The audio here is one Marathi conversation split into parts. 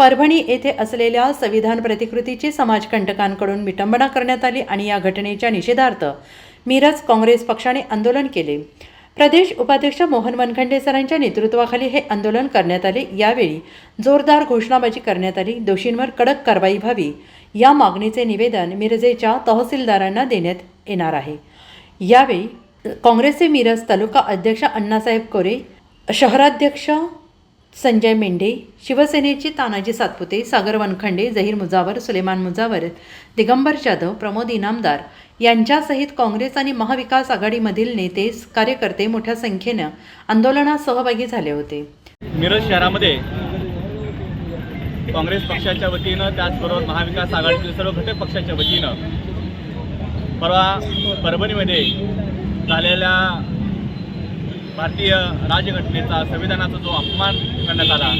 परभणी येथे असलेल्या संविधान प्रतिकृतीची समाजकंटकांकडून विटंबना करण्यात आली आणि या घटनेच्या निषेधार्थ मिरज काँग्रेस पक्षाने आंदोलन केले. प्रदेश उपाध्यक्ष मोहन वनखंडे सरांच्या नेतृत्वाखाली हे आंदोलन करण्यात आले. यावेळी जोरदार घोषणाबाजी करण्यात आली. दोषींवर कडक कारवाई व्हावी या मागणीचे निवेदन मिरजेच्या तहसीलदारांना देण्यात येणार आहे. यावेळी काँग्रेसचे मिरज तालुका अध्यक्ष अण्णासाहेब कोरे शहराध्यक्ष संजय मेंढे शिवसेनेचे तानाजी सातपुते सागर वनखंडे जहीर मुजावर सुलेमान मुजावर दिगंबर जाधव प्रमोद इनामदार यांच्यासहित काँग्रेस आणि महाविकास आघाडीमधील नेते कार्यकर्ते मोठ्या संख्येनं आंदोलनात सहभागी झाले होते. मिरज शहरामध्ये काँग्रेस पक्षाच्या वतीनं त्याचबरोबर महाविकास आघाडीतील सर्व घटक पक्षाच्या वतीनं परवा परभणीमध्ये झालेल्या भारतीय राजघटनेचा संविधानाचा जो अपमान करण्यात आला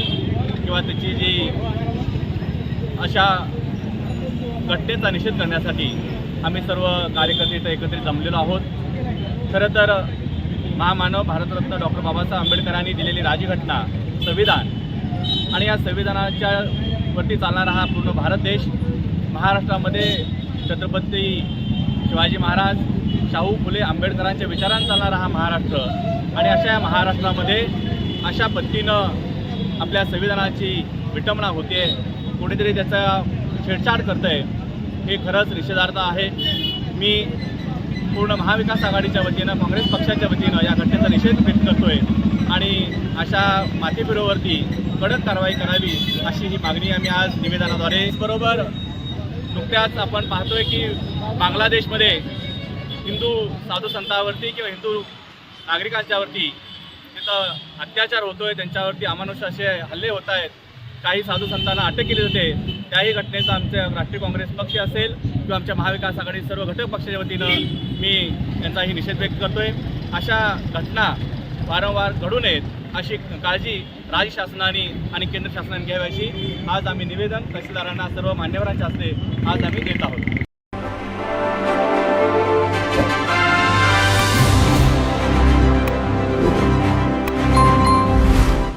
किंवा त्याची जी अशा घटनेचा निषेध करण्यासाठी आम्ही सर्व कार्यकर्ते इथं एकत्रित जमलेलो आहोत. खरं तर महामानव भारतरत्न डॉक्टर बाबासाहेब आंबेडकरांनी दिलेली राजघटना संविधान आणि या संविधानाच्या वरती चालणारा हा पूर्ण भारत देश महाराष्ट्रामध्ये छत्रपती शिवाजी महाराज शाहू फुले आंबेडकरांच्या विचारांचा चालणारा हा महाराष्ट्र आणि अशा या महाराष्ट्रामध्ये अशा पद्धतीनं आपल्या संविधानाची विटंबना होते कोणीतरी त्याचा छेडछाड करतं आहे हे खरंच निषेधार्थ आहे. मी पूर्ण महाविकास आघाडीच्या वतीनं काँग्रेस पक्षाच्या वतीनं या घटनेचा निषेध व्यक्त करतोय आणि अशा माथेफिरोवरती कडक कारवाई करावी अशी ही मागणी आम्ही आज निवेदनाद्वारे बरोबर नुकत्याच आपण पाहतोय की बांगलादेशमध्ये हिंदू साधू संतांवरती किंवा हिंदू नागरिकांच्यावरती तिथं अत्याचार होतो आहे त्यांच्यावरती अमानुष असे हल्ले होत आहेत. काही साधू संतांना अटक केली जाते. त्याही घटनेचा आमच्या राष्ट्रीय काँग्रेस पक्ष असेल किंवा आमच्या महाविकास आघाडी सर्व घटक पक्षाच्या वतीनं मी त्यांचाही निषेध व्यक्त करतोय. अशा घटना वारंवार घडू नयेत अशी काळजी राज्य शासनाने आणि केंद्र शासनाने घ्यावी अशी आज आम्ही निवेदन तहसीलदारांना सर्व मान्यवरांच्या हस्ते आज आम्ही देत आहोत.